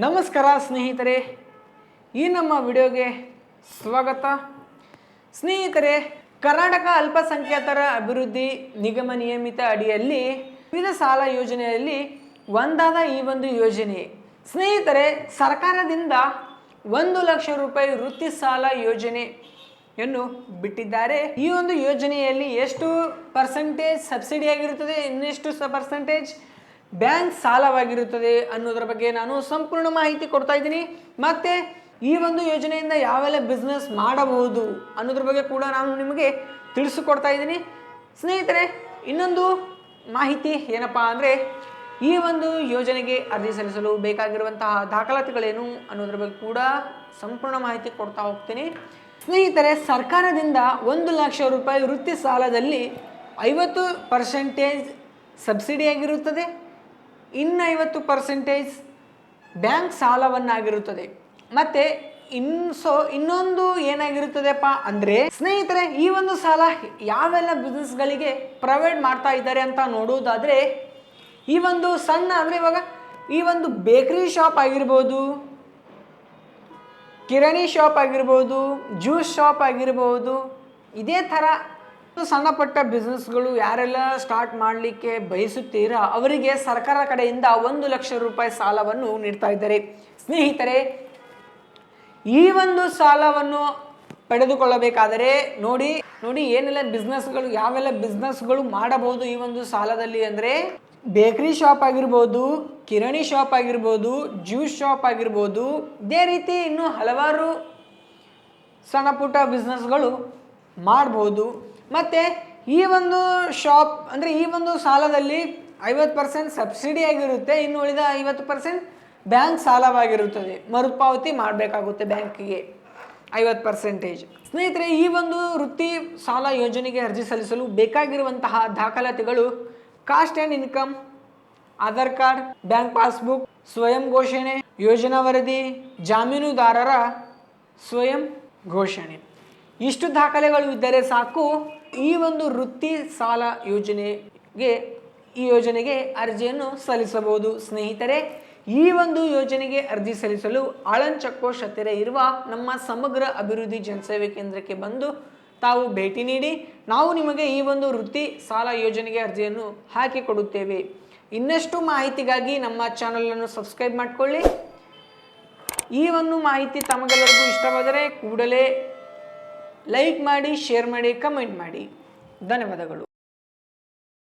ನಮಸ್ಕಾರ ಸ್ನೇಹಿತರೆ, ಈ ನಮ್ಮ ವಿಡಿಯೋಗೆ ಸ್ವಾಗತ. ಸ್ನೇಹಿತರೆ, ಕರ್ನಾಟಕ ಅಲ್ಪಸಂಖ್ಯಾತರ ಅಭಿವೃದ್ಧಿ ನಿಗಮ ನಿಯಮಿತ ಅಡಿಯಲ್ಲಿ ವಿವಿಧ ಸಾಲ ಯೋಜನೆಯಲ್ಲಿ ಒಂದಾದ ಈ ಒಂದು ಯೋಜನೆ. ಸ್ನೇಹಿತರೆ, ಸರ್ಕಾರದಿಂದ ಒಂದು ಲಕ್ಷ ರೂಪಾಯಿ ವೃತ್ತಿ ಸಾಲ ಯೋಜನೆಯನ್ನು ಬಿಟ್ಟಿದ್ದಾರೆ. ಈ ಒಂದು ಯೋಜನೆಯಲ್ಲಿ ಎಷ್ಟು ಪರ್ಸೆಂಟೇಜ್ ಸಬ್ಸಿಡಿ ಆಗಿರುತ್ತದೆ, ಇನ್ನೆಷ್ಟು ಪರ್ಸೆಂಟೇಜ್ ಬ್ಯಾಂಕ್ ಸಾಲವಾಗಿರುತ್ತದೆ ಅನ್ನೋದ್ರ ಬಗ್ಗೆ ನಾನು ಸಂಪೂರ್ಣ ಮಾಹಿತಿ ಕೊಡ್ತಾ ಇದ್ದೀನಿ. ಮತ್ತೆ ಈ ಒಂದು ಯೋಜನೆಯಿಂದ ಯಾವೆಲ್ಲ ಬಿಸ್ನೆಸ್ ಮಾಡಬಹುದು ಅನ್ನೋದ್ರ ಬಗ್ಗೆ ಕೂಡ ನಾನು ನಿಮಗೆ ತಿಳಿಸಿಕೊಡ್ತಾ ಇದ್ದೀನಿ. ಸ್ನೇಹಿತರೆ, ಇನ್ನೊಂದು ಮಾಹಿತಿ ಏನಪ್ಪ ಅಂದರೆ, ಈ ಒಂದು ಯೋಜನೆಗೆ ಅರ್ಜಿ ಸಲ್ಲಿಸಲು ಬೇಕಾಗಿರುವಂತಹ ದಾಖಲಾತಿಗಳೇನು ಅನ್ನೋದ್ರ ಬಗ್ಗೆ ಕೂಡ ಸಂಪೂರ್ಣ ಮಾಹಿತಿ ಕೊಡ್ತಾ ಹೋಗ್ತೀನಿ. ಸ್ನೇಹಿತರೆ, ಸರ್ಕಾರದಿಂದ ಒಂದು ಲಕ್ಷ ರೂಪಾಯಿ ವೃತ್ತಿ ಸಾಲದಲ್ಲಿ ಐವತ್ತು ಪರ್ಸೆಂಟೇಜ್ ಸಬ್ಸಿಡಿ ಆಗಿರುತ್ತದೆ ಇನ್ನು ಐವತ್ತು ಪರ್ಸೆಂಟೇಜ್ ಬ್ಯಾಂಕ್ ಸಾಲವನ್ನಾಗಿರುತ್ತದೆ. ಮತ್ತೆ ಇನ್ ಸೊ ಇನ್ನೊಂದು ಏನಾಗಿರುತ್ತದೆಪ್ಪ ಅಂದರೆ, ಸ್ನೇಹಿತರೆ, ಈ ಒಂದು ಸಾಲ ಯಾವೆಲ್ಲ ಬಿಸ್ನೆಸ್ಗಳಿಗೆ ಪ್ರೊವೈಡ್ ಮಾಡ್ತಾ ಇದ್ದಾರೆ ಅಂತ ನೋಡುವುದಾದರೆ, ಈ ಒಂದು ಸಣ್ಣ ಅಂದರೆ ಇವಾಗ ಈ ಒಂದು ಬೇಕರಿ ಶಾಪ್ ಆಗಿರ್ಬೋದು, ಕಿರಾಣಿ ಶಾಪ್ ಆಗಿರ್ಬೋದು ಜ್ಯೂಸ್ ಶಾಪ್ ಆಗಿರ್ಬೋದು, ಇದೇ ಥರ ಸಣ್ಣ ಪಟ್ಟ ಬಿಸ್ನೆಸ್ಗಳು ಯಾರೆಲ್ಲ ಸ್ಟಾರ್ಟ್ ಮಾಡಲಿಕ್ಕೆ ಬಯಸುತ್ತೀರಾ, ಅವರಿಗೆ ಸರ್ಕಾರ ಕಡೆಯಿಂದ ಒಂದು ಲಕ್ಷ ರೂಪಾಯಿ ಸಾಲವನ್ನು ನೀಡ್ತಾ ಇದ್ದಾರೆ. ಸ್ನೇಹಿತರೆ, ಈ ಒಂದು ಸಾಲವನ್ನು ಪಡೆದುಕೊಳ್ಳಬೇಕಾದರೆ ನೋಡಿ ನೋಡಿ ಏನೆಲ್ಲ ಬಿಸ್ನೆಸ್ಗಳು ಯಾವೆಲ್ಲ ಬಿಸ್ನೆಸ್ಗಳು ಮಾಡಬಹುದು ಈ ಒಂದು ಸಾಲದಲ್ಲಿ ಅಂದರೆ ಬೇಕರಿ ಶಾಪ್ ಆಗಿರ್ಬೋದು, ಕಿರಾಣಿ ಶಾಪ್ ಆಗಿರ್ಬೋದು ಜ್ಯೂಸ್ ಶಾಪ್ ಆಗಿರ್ಬೋದು, ಇದೇ ರೀತಿ ಇನ್ನೂ ಹಲವಾರು ಸಣ್ಣ ಪುಟ್ಟ ಬಿಸ್ನೆಸ್ಗಳು ಮಾಡ್ಬೋದು ಮತ್ತು ಈ ಒಂದು ಶಾಪ್ ಅಂದರೆ ಈ ಒಂದು ಸಾಲದಲ್ಲಿ ಐವತ್ತು ಪರ್ಸೆಂಟ್ ಸಬ್ಸಿಡಿ ಆಗಿರುತ್ತೆ, ಇನ್ನು ಉಳಿದ ಐವತ್ತು ಪರ್ಸೆಂಟ್ ಬ್ಯಾಂಕ್ ಸಾಲವಾಗಿರುತ್ತದೆ. ಮರುಪಾವತಿ ಮಾಡಬೇಕಾಗುತ್ತೆ ಬ್ಯಾಂಕಿಗೆ ಐವತ್ತು ಪರ್ಸೆಂಟೇಜ್ ಸ್ನೇಹಿತರೆ, ಈ ಒಂದು ವೃತ್ತಿ ಸಾಲ ಯೋಜನೆಗೆ ಅರ್ಜಿ ಸಲ್ಲಿಸಲು ಬೇಕಾಗಿರುವಂತಹ ದಾಖಲಾತಿಗಳು caste and income Aadhaar card bank passbook ಸ್ವಯಂ ಘೋಷಣೆ, ಯೋಜನಾ ವರದಿ, ಜಾಮೀನುದಾರರ ಸ್ವಯಂ ಘೋಷಣೆ. ಇಷ್ಟು ದಾಖಲೆಗಳು ಇದ್ದರೆ ಸಾಕು. ಈ ಒಂದು ವೃತ್ತಿ ಸಾಲ ಯೋಜನೆಗೆ, ಈ ಯೋಜನೆಗೆ ಅರ್ಜಿಯನ್ನು ಸಲ್ಲಿಸಬಹುದು. ಸ್ನೇಹಿತರೆ, ಈ ಒಂದು ಯೋಜನೆಗೆ ಅರ್ಜಿ ಸಲ್ಲಿಸಲು ಆಳಂಚಕ್ಕೋಶ್ ಹತ್ತಿರ ಇರುವ ನಮ್ಮ ಸಮಗ್ರ ಅಭಿವೃದ್ಧಿ ಜನಸೇವೆ ಕೇಂದ್ರಕ್ಕೆ ಬಂದು ತಾವು ಭೇಟಿ ನೀಡಿ, ನಾವು ನಿಮಗೆ ಈ ಒಂದು ವೃತ್ತಿ ಸಾಲ ಯೋಜನೆಗೆ ಅರ್ಜಿಯನ್ನು ಹಾಕಿಕೊಡುತ್ತೇವೆ ಇನ್ನಷ್ಟು ಮಾಹಿತಿಗಾಗಿ ನಮ್ಮ ಚಾನಲನ್ನು ಸಬ್ಸ್ಕ್ರೈಬ್ ಮಾಡಿಕೊಳ್ಳಿ. ಈ ಒಂದು ಮಾಹಿತಿ ತಮಗೆಲ್ಲರಿಗೂ ಇಷ್ಟವಾದರೆ ಕೂಡಲೇ ಲೈಕ್ ಮಾಡಿ ಶೇರ್ ಮಾಡಿ ಕಮೆಂಟ್ ಮಾಡಿ. ಧನ್ಯವಾದಗಳು.